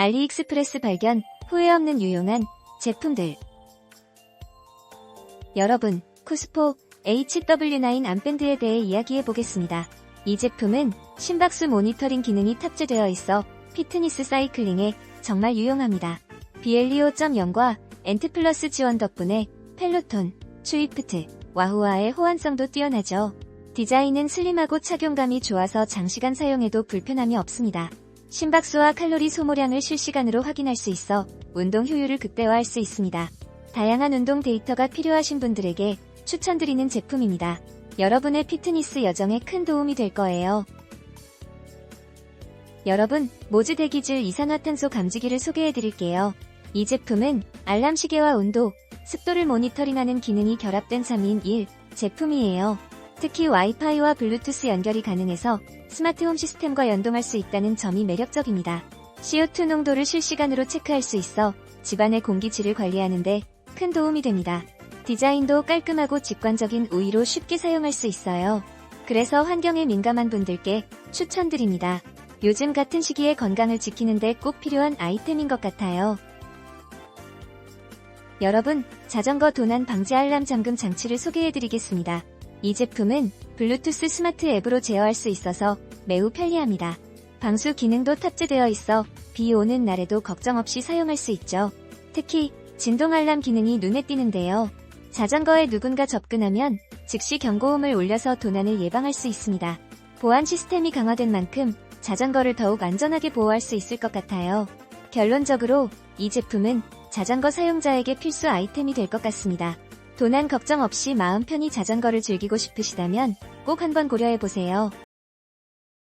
알리익스프레스 발견, 후회 없는 유용한 제품들. 여러분, 쿠스포 HW9 암밴드에 대해 이야기해 보겠습니다. 이 제품은 심박수 모니터링 기능이 탑재되어 있어 피트니스 사이클링에 정말 유용합니다. BLE5.0과 엔트 플러스 지원 덕분에 펠로톤, 추이프트, 와후와의 호환성도 뛰어나죠. 디자인은 슬림하고 착용감이 좋아서 장시간 사용해도 불편함이 없습니다. 심박수와 칼로리 소모량을 실시간으로 확인할 수 있어 운동 효율을 극대화할 수 있습니다. 다양한 운동 데이터가 필요하신 분들에게 추천드리는 제품입니다. 여러분의 피트니스 여정에 큰 도움이 될 거예요. 여러분, 모즈 대기질 이산화탄소 감지기를 소개해 드릴게요. 이 제품은 알람 시계와 온도, 습도를 모니터링하는 기능이 결합된 3인 1 제품이에요. 특히 와이파이와 블루투스 연결이 가능해서 스마트 홈 시스템과 연동할 수 있다는 점이 매력적입니다. CO2 농도를 실시간으로 체크할 수 있어 집안의 공기질을 관리하는데 큰 도움이 됩니다. 디자인도 깔끔하고 직관적인 우위로 쉽게 사용할 수 있어요. 그래서 환경에 민감한 분들께 추천드립니다. 요즘 같은 시기에 건강을 지키는데 꼭 필요한 아이템인 것 같아요. 여러분, 자전거 도난 방지 알람 잠금 장치를 소개해드리겠습니다. 이 제품은 블루투스 스마트 앱으로 제어할 수 있어서 매우 편리합니다. 방수 기능도 탑재되어 있어 비 오는 날에도 걱정 없이 사용할 수 있죠. 특히 진동 알람 기능이 눈에 띄는데요. 자전거에 누군가 접근하면 즉시 경고음을 울려서 도난을 예방할 수 있습니다. 보안 시스템이 강화된 만큼 자전거를 더욱 안전하게 보호할 수 있을 것 같아요. 결론적으로 이 제품은 자전거 사용자에게 필수 아이템이 될 것 같습니다. 도난 걱정 없이 마음 편히 자전거를 즐기고 싶으시다면 꼭 한번 고려해보세요.